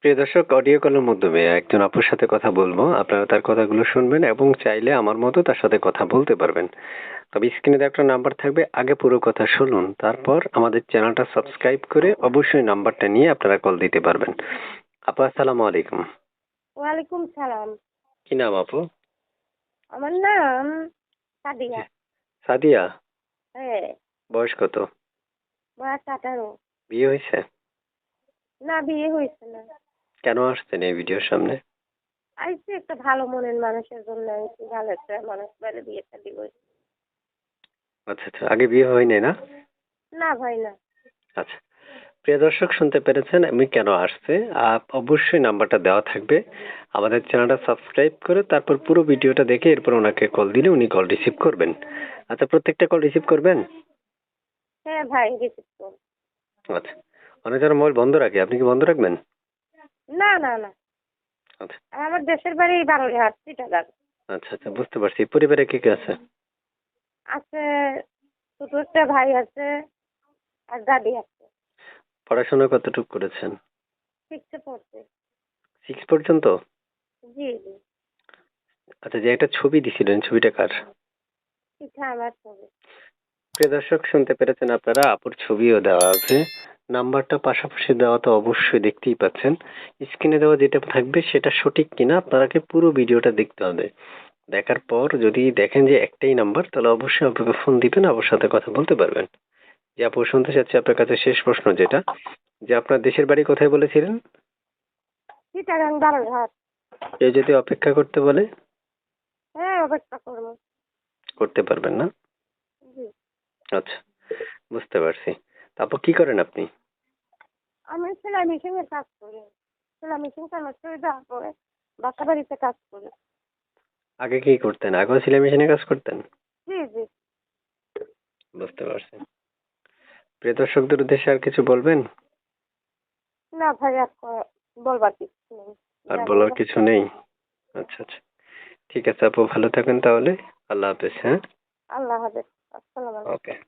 প্রিয় দর্শক অডিও কলের মাধ্যমে একজন আপুর সাথে কথা বলব। আপনারা তার কথাগুলো শুনবেন এবং চাইলে আমার মতো তার সাথে কথা বলতে পারবেন। তবে স্ক্রিনে একটা নাম্বার থাকবে আগে পুরো কথা শুনুন তারপর আমাদের চ্যানেলটা সাবস্ক্রাইব করে অবশ্যই নাম্বারটা নিয়ে আপনারা কল দিতে পারবেন। আপু আসসালামু আলাইকুম। ওয়ালাইকুম সালাম। কি নাম আপু? আমার নাম সাদিয়া। সাদিয়া? হ্যাঁ। বয়স কত? বয়স আঠারো। বিয়ে হয়েছে? না বিয়ে হয়েছে না। কেন আসছেন এই ভিডিওর সামনে? আইসি একটা ভালো মনের মানুষের জন্য আইসি ভালো একটা মানুষ বাইরে বিয়ে শাদি করেছি আচ্ছা আচ্ছা। আগে বিয়ে হয়নি না? না ভাই না। আচ্ছা। প্রিয় দর্শক শুনতে পেরেছেন আমি কেন আসছে? আপ অবশ্যই নাম্বারটা দেওয়া থাকবে। আমাদের চ্যানেলটা সাবস্ক্রাইব করে তারপর পুরো ভিডিওটা দেখে এরপর ওনাকে কল দিলে উনি কল রিসিভ করবেন। আচ্ছা প্রত্যেকটা কল রিসিভ করবেন? হ্যাঁ ভাই রিসিভ করুন আচ্ছা। অনেক মোবাইল বন্ধ রাখে। আপনি কি বন্ধ রাখবেন? না না না। আচ্ছা। আমার দেশের বাড়ি বারোঘাট চিটাগাং আচ্ছা আচ্ছা বুঝতে পারছি। পরিবারে কে কে আছে? আছে ছোট একটা ভাই আছে আর দাদি আছে। পড়াশোনা কতটুকু করেছেন? শিখতে পড়ছে। সিক্স পর্যন্ত? জি জি। আচ্ছা যে একটা ছবি দিছিলেন ছবিটা কার? শিখা আমার ছবি। প্রিয় দর্শক শুনতে পেরেছেন আপনারা আপুর ছবিও দেওয়া আছে। নাম্বারটা পাশাপাশি দেওয়া তো অবশ্যই দেখতেই পাচ্ছেন। স্ক্রিনে দেওয়া যেটা থাকবে সেটা সঠিক কিনা আপনাকে পুরো ভিডিওটা দেখতে হবে। দেখার পর যদি দেখেন যে একটাই নাম্বার তাহলে অবশ্যই আপনাকে ফোন দিবেন আপুর সাথে কথা বলতে পারবেন। যে আপু শুনতে চাচ্ছি আপনার কাছে শেষ প্রশ্ন যেটা যে আপনার দেশের বাড়ি কোথায় বলেছিলেন? কেউ যদি অপেক্ষা করতে বলে? হ্যাঁ অপেক্ষা করব। করতে পারবেন না? আচ্ছা বুঝতে পারছি। তারপর কি করেন আপনি? আমি সেলাই মেশিনের কাজ করি। সেলাই মেশিন সুবিধা করে বাসা বাড়িতে কাজ করি। আগে কি করতেন? আগেও সেলাই মেশিনে কাজ করতেন? জি জি। বুঝতে পারছি। প্রিয় দর্শকদের উদ্দেশ্যে আর কিছু বলবেন? না ভাই আর ক- বলবার কিছু নেই। আর বলার কিছু নেই? আচ্ছা আচ্ছা। ঠিক আছে আপু ভালো থাকেন তাহলে। আল্লাহ হাফেজ হ্যাঁ? আল্লাহ হাফেজ। আসসালামু আলাইকুম। ওকে।